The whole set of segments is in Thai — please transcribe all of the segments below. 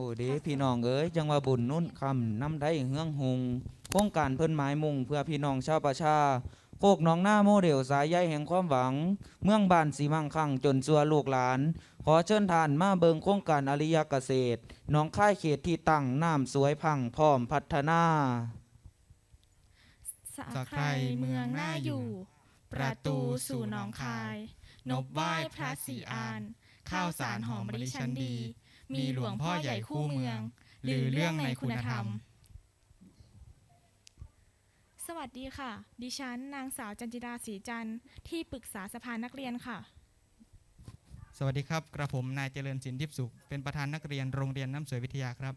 อ้เด้พี่น้องเอ้ยจังว่าบุญนุ่นคำนำได้เฮืองหงโครงการเพิ่นหมายมุ่งเพื่อพี่น้องชาวประชา โคกหนองหน้าโมเดลสายใยแห่งความหวัง เมืองบ้านสีมังคั่งจนสัวลูกหลาน ขอเชิญทานมาเบิงโครงการอริยเกษตรหนองค่ายเขตที่ตั้งน้ำสวยพังพร้อมพัฒนาสะใครเมืองหน่าอยู่ ประตูสู่หนองคาย นบไหว้พระศรีอาน ข้าวสารหอมมะลิชั้นดี มีหลวงพ่อใหญ่คู่เมือง หรือเรื่องในคุณธรรม สวัสดีค่ะ ดิฉันนางสาวจันจิดาศรีจันทร์ที่ปรึกษาสภานักเรียนค่ะ สวัสดีครับ กระผมนายเจริญสินทิพย์สุข เป็นประธานนักเรียนโรงเรียนน้ำสวยวิทยาครับ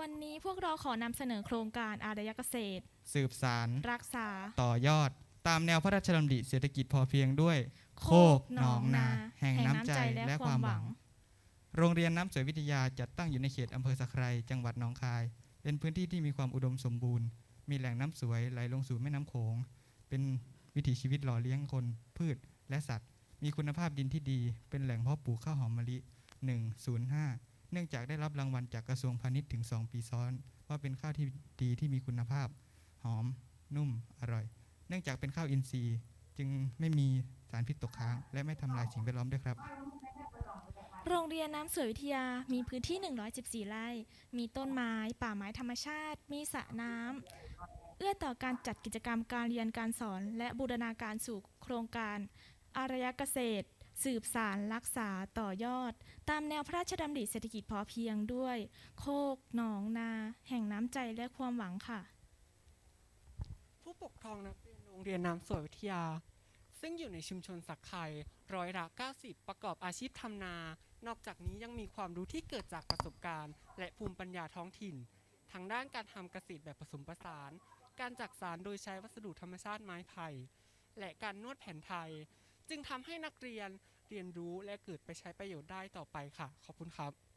วันนี้พวกเราขอนำเสนอโครงการอารยเกษตร สืบสาร รักษา ต่อยอด ตามแนวพระราชดำริเศรษฐกิจพอเพียงด้วย โคกหนองนา แห่งน้ำใจและความหวัง โรงเรียนน้ำสวยวิทยาจัดตั้งอยู่ในเขตอำเภอสะไครจังหวัดหนองคาย เป็นพื้นที่ที่มีความอุดมสมบูรณ์ มีแหล่งน้ำสวยไหลลงสู่แม่น้ำโขง เป็นวิถีชีวิตหล่อเลี้ยงคน พืช และสัตว์ มีคุณภาพดินที่ดี เป็นแหล่งเพาะปลูกข้าวหอมมะลิ 105 เนื่องจากได้รับรางวัลจากกระทรวงพาณิชย์ถึง 2 ปีซ้อน ว่าเป็นข้าวที่ดีที่มีคุณภาพ หอม นุ่ม อร่อย เนื่องจากเป็นข้าวอินทรีย์ จึงไม่มีสารพิษตกค้าง และไม่ทำลายสิ่งแวดล้อมด้วยครับ โรงเรียนน้ำสวยวิทยา มีพื้นที่ 114 ไร่ มีต้นไม้ ป่าไม้ธรรมชาติ มีสระน้ำ เอื้อต่อการจัดกิจกรรมการเรียนการสอน และบูรณาการสู่โครงการ อารยเกษตร สืบสารรักษาต่อยอด ตามแนวพระราชดำริเศรษฐกิจพอเพียงด้วย โคก หนองนา แห่งน้ำใจและความหวังค่ะ ผู้ปกครองนักเรียนโรงเรียนน้ำสวยวิทยา ซึ่งอยู่ในชุมชนสักไข่ร้อยละ90 ประกอบอาชีพทำนา นอกจากนี้ยังมีความรู้ที่เกิดจากประสบการณ์ และภูมิปัญญาท้องถิ่น ทางด้านการทำเกษตรแบบผสมผสาน การจักสารโดยใช้วัสดุธรรมชาติไม้ไผ่และการนวดแผนไทย จึงทำให้นักเรียนเรียนรู้และเกิดไปใช้ประโยชน์ได้ต่อไปค่ะ ขอบคุณครับ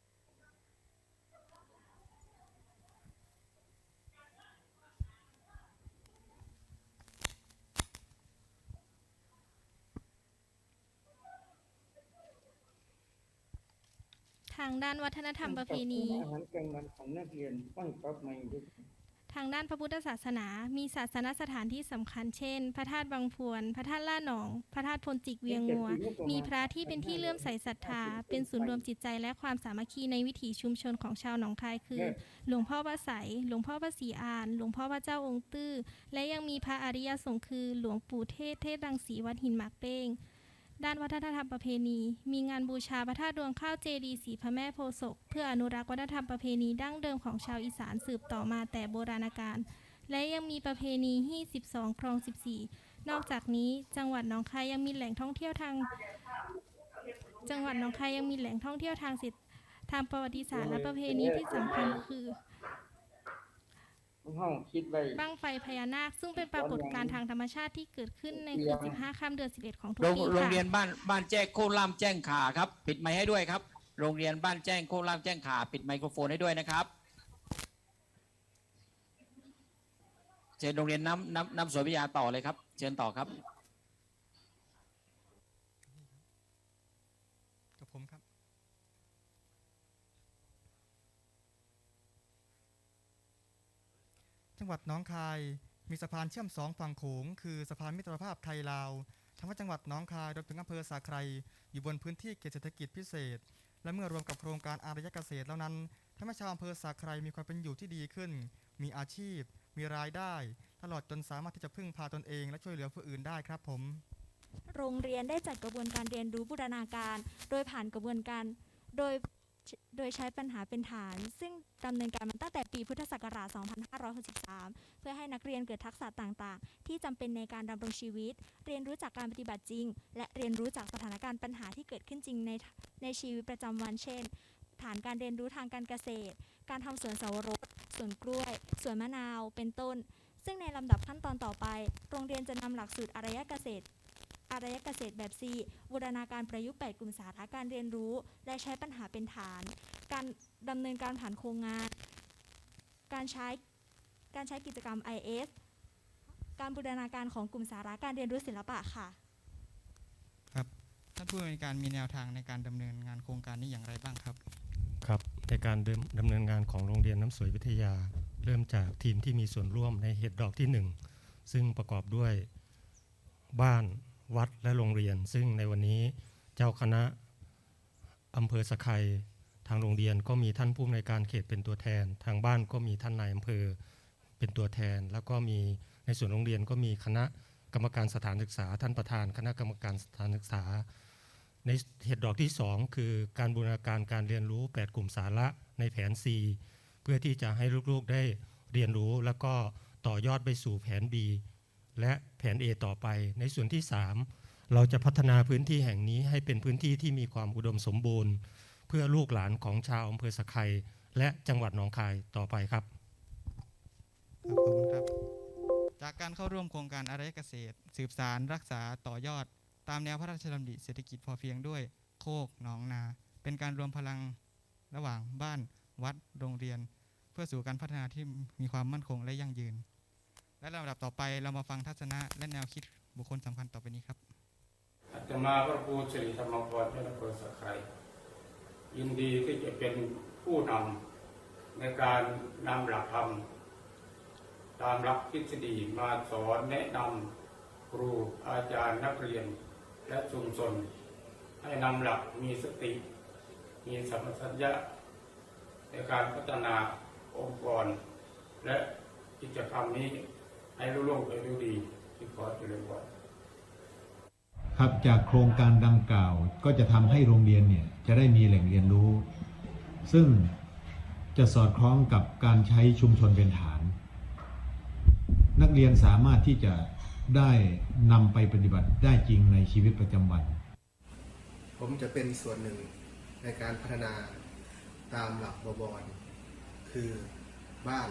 างด้านวัฒนธรรมประเพณี อาหารกลางวันของนักเรียนต้องปรับใหม่ด้วยทางด้านพระพุทธศาสนา มีศาสนสถานที่สำคัญเช่น พระธาตุบางพวน พระธาตุล่าหนอง พระธาตุพลจิกเวียงงัว มีพระที่เป็นที่เลื่อมใสศรัทธา เป็นศูนย์รวมจิตใจและความสามัคคีในวิถีชุมชนของชาวหนองคายคือ หลวงพ่อพระใสยหลวงพ่อพระศรีอาน หลวงพ่อพระเจ้าองค์ตื้อ และยังมีพระอริยสงฆ์คือ หลวงปู่เทศเทศรังสีวัดหินหมากเป้ง ด้านวัฒนธรรมประเพณี มีงานบูชาพระธาตุดวงข้าวเจดีสีพระแม่โพศกเพื่ออนุรักษ์วัฒนธรรมประเพณีดั้งเดิมของชาวอีสานสืบต่อมาแต่โบราณกาลและยังมีประเพณีฮี่12 ครอง 14 นอกจากนี้จังหวัดหนองคายยังมีแหล่งท่องเที่ยวทาง จังหวัดหนองคายยังมีแหล่งท่องเที่ยวทางเศรษฐทางประวัติศาสตร์และประเพณีที่สำคัญคือ ห้องคิดไว้ บั้งไฟพญานาค ซึ่งเป็นปรากฏการณ์ทางธรรมชาติที่เกิดขึ้นในคืน 15 ค่ำเดือน 11 ของทุกโรงปีโรงค่ะเรียนบ้านบ้านแจ้งโคกล่ามแจ้งขาครับ ปิดไมค์ให้ด้วยครับ โรงเรียนบ้านแจ้งโคกล่ามแจ้งขาปิดไมโครโฟนให้ด้วยนะครับเชิญโรงเรียนน้ำน้ำน้ำสวยวิทยาต่อเลยครับ เชิญต่อครับกับผมครับ จังหวัดหน้องคาย มีสะพานเชื่อมสองฝั่งโขงคือสะพานมิตรภาพไทยลาวทำให้จังหวัดหน้องคายรวมถึงอำเภอสาไครอยู่บนพื้นที่เขตเศรษฐกิจพิเศษ และเมื่อรวมกับโครงการอารยเกษตรแล้วนั้นทำให้ชาวอำเภอสาไครมีความเป็นอยู่ที่ดีขึ้น มีอาชีพ มีรายได้ ตลอดจนสามารถที่จะพึ่งพาตนเองและช่วยเหลือผู้อื่นได้ครับผม โรงเรียนได้จัดกระบวนการเรียนรู้บูรณาการ โดยผ่านกระบวนการ โดย โดยใช้ปัญหาเป็นฐาน ซึ่งดำเนินการมาตั้งแต่ปีพุทธศักราช 2563 เพื่อให้นักเรียนเกิดทักษะต่างๆ ที่จำเป็นในการดำรงชีวิต เรียนรู้จากการปฏิบัติจริง และเรียนรู้จากสถานการณ์ปัญหาที่เกิดขึ้นจริงในในชีวิตประจำวัน เช่น ฐานการเรียนรู้ทางการเกษตร การทำสวนสาวรสสวนกล้วย สวนมะนาว เป็นต้น ซึ่งในลำดับขั้นตอนต่อไป โรงเรียนจะนำหลักสูตรอารยเกษตร อารยเกษตรแบบ C บูรณาการประยุกต์ 8 กลุ่มสาระการเรียนรู้ และใช้ปัญหาเป็นฐาน การดำเนินการผ่านโครงงาน การใช้การใช้กิจกรรม IS การบูรณาการของกลุ่มสาระการเรียนรู้ศิลปะค่ะท่านผู้อำนวยการมีแนวทางในการดำเนินงานโครงการนี้อย่างไรบ้างครับ ครับในการเดิมดำเนินงานของโรงเรียนน้ำสวยวิทยา เริ่มจากทีมที่มีส่วนร่วมในเหตุดอกที่ 1 ซึ่งประกอบด้วยบ้าน วัดและโรงเรียน ซึ่งในวันนี้เจ้าคณะอำเภอสะไครทางโรงเรียนก็มีท่านผู้อำนวยการเขตเป็นตัวแทน ทางบ้านก็มีท่านนายอำเภอเป็นตัวแทน แล้วก็มีในส่วนโรงเรียนก็มีคณะกรรมการสถานศึกษา ท่านประธานคณะกรรมการสถานศึกษา ในเหตุดอกที่ 2 คือการบูรณาการการเรียนรู้ 8 กลุ่มสาระในแผน C เพื่อที่จะให้ลูกๆได้เรียนรู้แล้วก็ต่อยอดไปสู่แผน B และแผน A ต่อไป ในส่วนที่ 3 เราจะพัฒนาพื้นที่แห่งนี้ให้เป็นพื้นที่ที่มีความอุดมสมบูรณ์ เพื่อลูกหลานของชาวอำเภอสะไคและจังหวัดหนองคายต่อไปครับขอบคุณครับ จากการเข้าร่วมโครงการอารยเกษตร สืบสารรักษาต่อยอด ตามแนวพระราชดำริเศรษฐกิจพอเพียงด้วยโคกหนองนา เป็นการรวมพลังระหว่างบ้านวัดโรงเรียน เพื่อสู่การพัฒนาที่มีความมั่นคงและยั่งยืน และลำดับต่อไปเรามาฟังทัศนะและแนวคิดบุคคลสำคัญต่อไปนี้ครับอาตมาพระครูสิริธรรมพรเจ้าอำเภอสักไครยินดีที่จะเป็นผู้นำในการนำหลักธรรม ตามหลักทฤษฎีมาสอนแนะนำครูอาจารย์นักเรียน และชุมชนให้นำหลักมีสติ มีสัมปชัญญะในการพัฒนาองค์กร และกิจกรรมนี้ ให้รุ่งเรืองไปด้วยดีที่ขอเจริญพรครับจากโครงการดังกล่าวก็จะทำให้โรงเรียนเนี่ยจะได้มีแหล่งเรียนรู้ ซึ่งจะสอดคล้องกับการใช้ชุมชนเป็นฐาน นักเรียนสามารถที่จะได้นำไปปฏิบัติได้จริงในชีวิตประจำวัน ผมจะเป็นส่วนหนึ่งในการพัฒนาตามหลักบวรคือบ้าน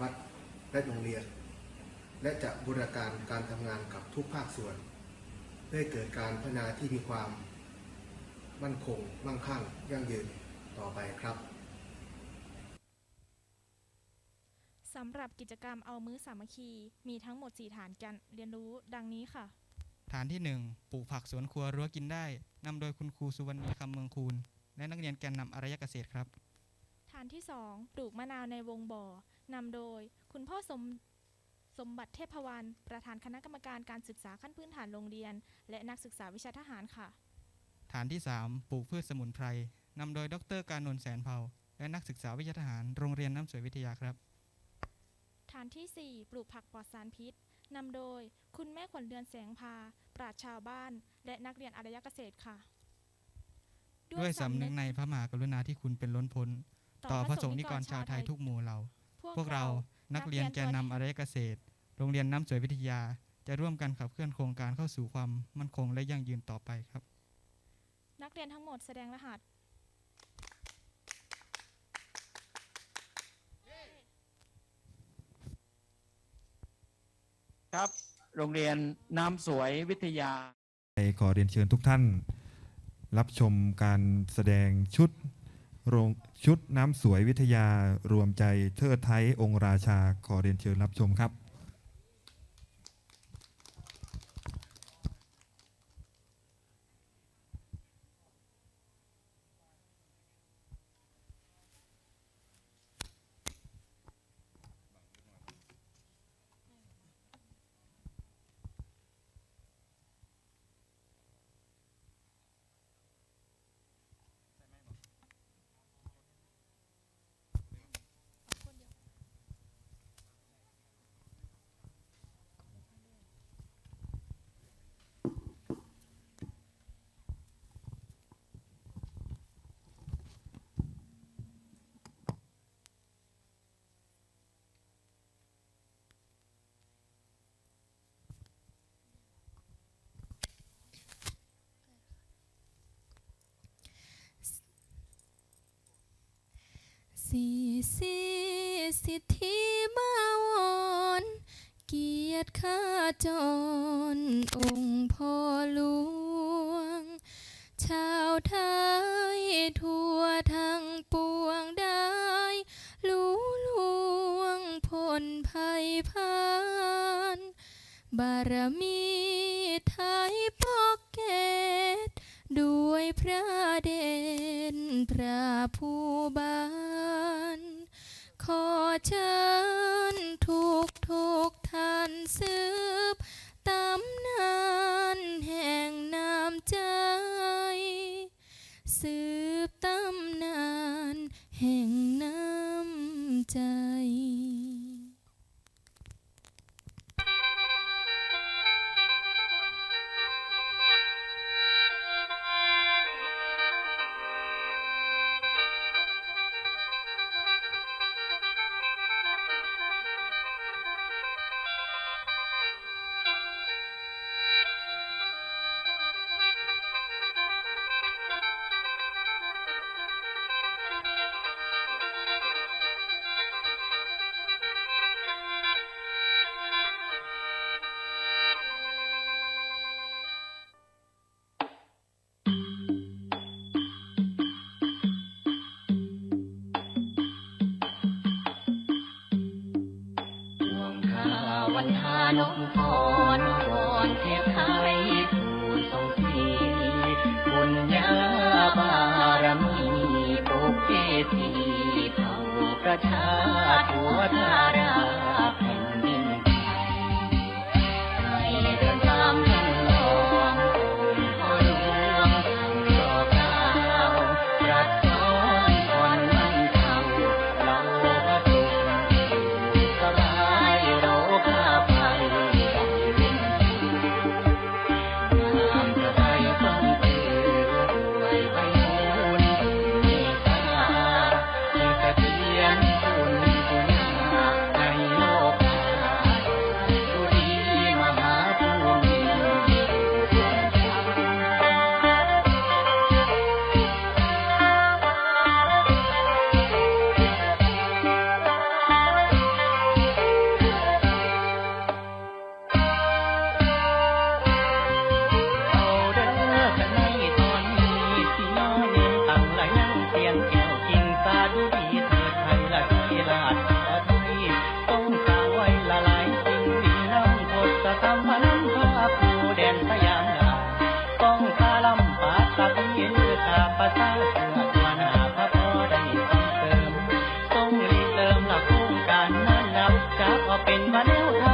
วัดและโรงเรียน และจะบูรณาการการทำงานกับทุกภาคส่วนเพื่อให้เกิดการพัฒนาที่มีความมั่นคง มั่งคั่ง ยั่งยืนต่อไปครับสำหรับกิจกรรมเอามื้อสามัคคี มีทั้งหมด 4 ฐานการเรียนรู้ดังนี้ค่ะ ฐานที่ 1 ปลูกผักสวนครัวรั้วกินได้นำโดยคุณครูสุวรรณีคำเมืองคูณ และนักเรียนแกนนำอารยเกษตรครับ ฐานที่ 2 ปลูกมะนาวในวงบ่อนำโดย คุณพ่อสม สมบัติเทพวรรณประธานคณะกรรมการการศึกษาขั้นพื้นฐานโรงเรียน และนักศึกษาวิชาทหารค่ะ ฐานที่ 3 ปลูกพืชสมุนไพรนำโดยดรการนนท์แสนเผาและนักศึกษาวิชาทหารโรงเรียนน้ำสวยวิทยาครับ ฐานที่ 4 ปลูกผักปลอดสารพิษนำโดยคุณแม่ขวัญเดือนแสงพา ปราชญ์ชาวบ้าน และนักเรียนอารยเกษตรค่ะ ด้วยสำนึกในพระมหากรุณาที่คุณเป็นล้นพ้น ต่อพระสงฆ์นิกรชาวไทยทุกหมู่เหล่า พวกเรา นักเรียนแกนนำอารยเกษตร โรงเรียนน้ำสวยวิทยา จะร่วมกันขับเคลื่อนโครงการเข้าสู่ความมั่นคงและยั่งยืนต่อไปครับ นักเรียนทั้งหมดแสดงรหัสครับ โรงเรียนน้ำสวยวิทยา ขอเรียนเชิญทุกท่าน รับชมการแสดงชุด โรงชุดน้ำสวยวิทยารวมใจเทิดไทยองค์ราชาขอเรียนเชิญรับชมครับ สีสีสิทธิมาวอนเกียรติข้าจร องค์พ่อหลวง ชาวไทยทั่วทั้งปวงได้รู้ลวงพ้นภัยพาน บารมี จะเอาเป็นมาแนวทาง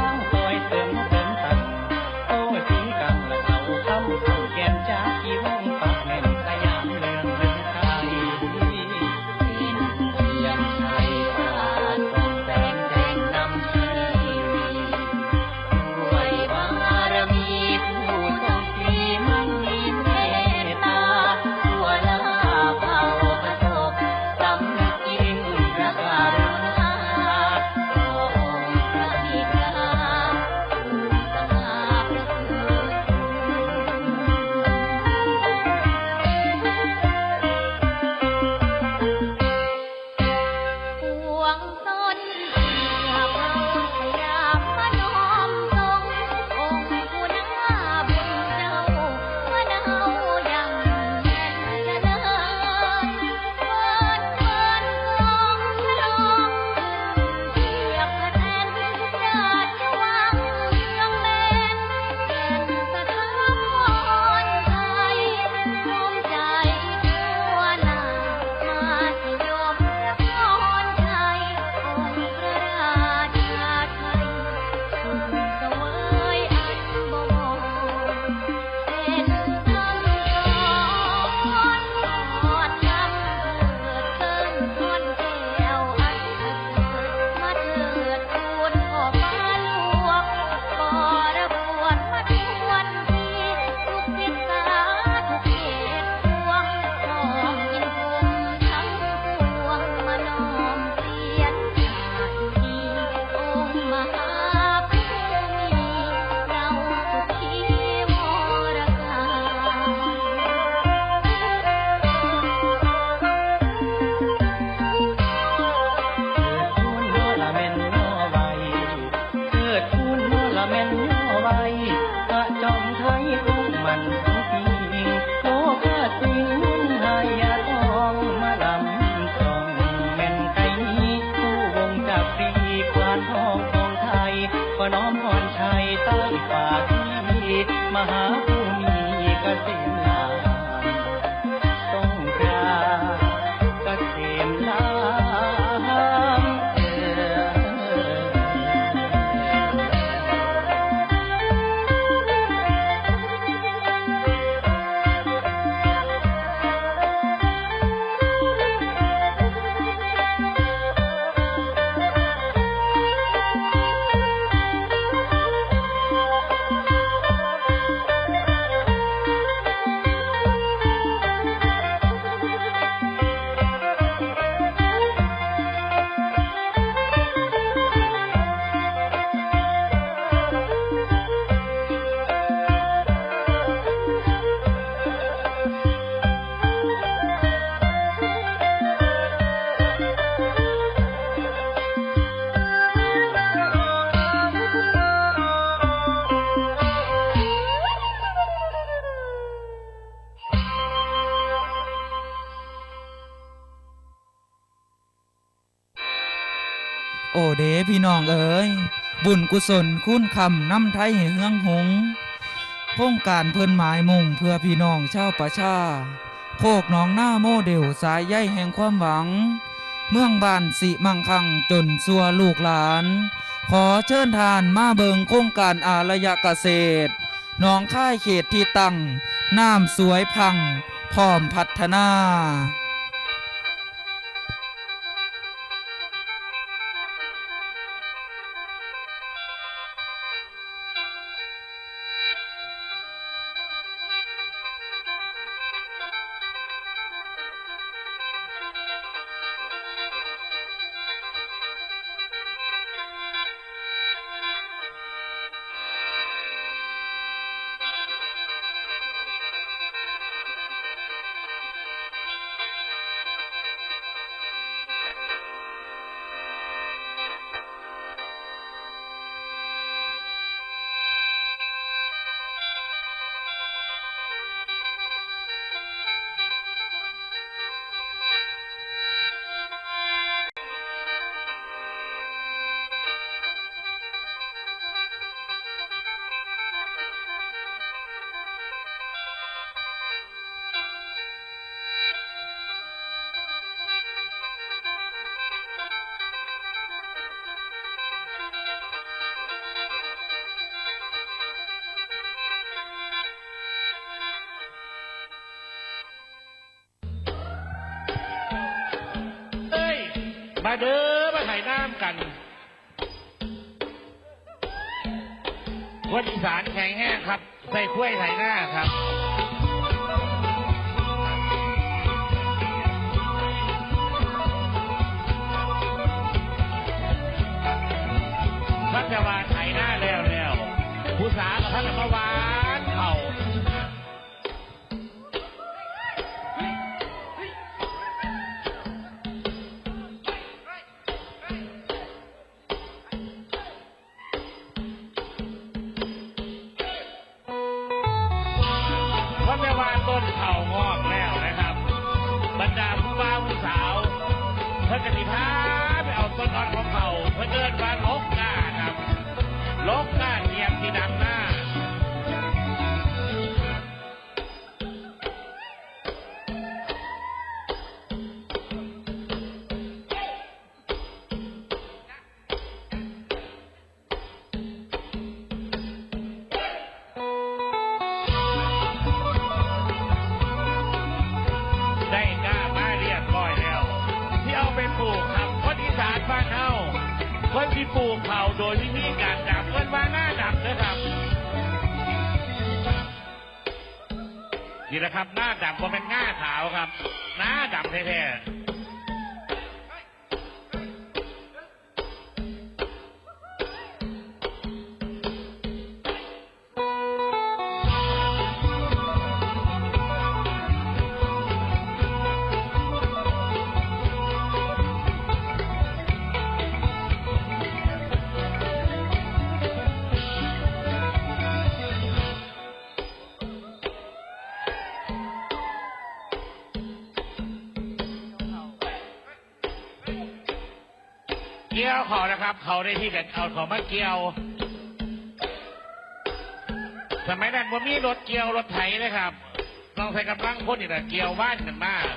พี่น้องเอ๋ยบุญกุศลคุณคำน้ำไทยเฮืองหงโครงการเพิ่นหมายมุ่งเพื่อพี่น้องชาวประชา โคกหนองหน้าโมเดลสายใยแห่งความหวัง เมืองบ้านสิมังคังจนสัวลูกหลาน ขอเชิญทานมาเบิงโครงการอารยเกษตรหนองค่ายเขตที่ตั้ง น้ำสวยพัง พร้อมพัฒนา มาเด้อมาถ่ายน้ำกันคนอีสานแข็งแห้งครับ ใส่ถ้วยถ่ายหน้าครับพัฒวานถ่ายหน้าแล้วแล้วผู้สากับพัฒนวา ปลูกเผาโดยที่มีการดับเพื่อนว่าหน้าดับนะครับนี่แหละครับหน้าดำเพราะเป็นหน้าขาวครับ หน้าดับแท้ๆ กี่ยวเขานะครับ เขาได้ที่กันเอาเขามาเกี่ยว สมัยนั้นว่ามีรถเกี่ยวรถไถเลยครับ ต้องใช้กำลังคนนี่แหละเกี่ยวบ้านกันมาก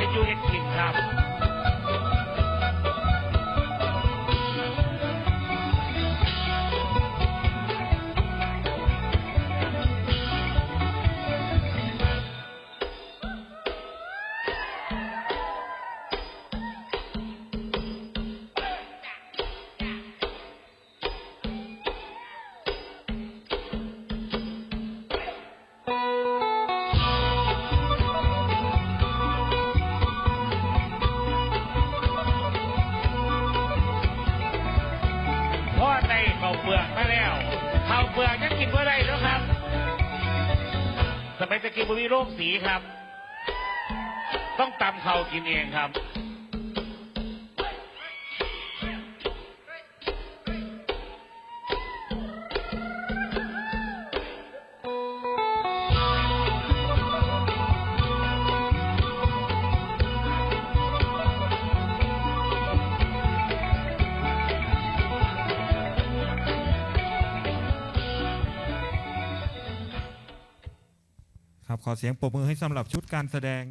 เห็นอยู่ อในเขาเปลือกมาแล้วข้าเปลือกจะกินเมื่อไรแล้วครับ สมัยตะกี้บุรีโรคสีครับ ต้องตำข้ากินเองครับ ขอเสียงปรบมือให้สำหรับชุดการแสดง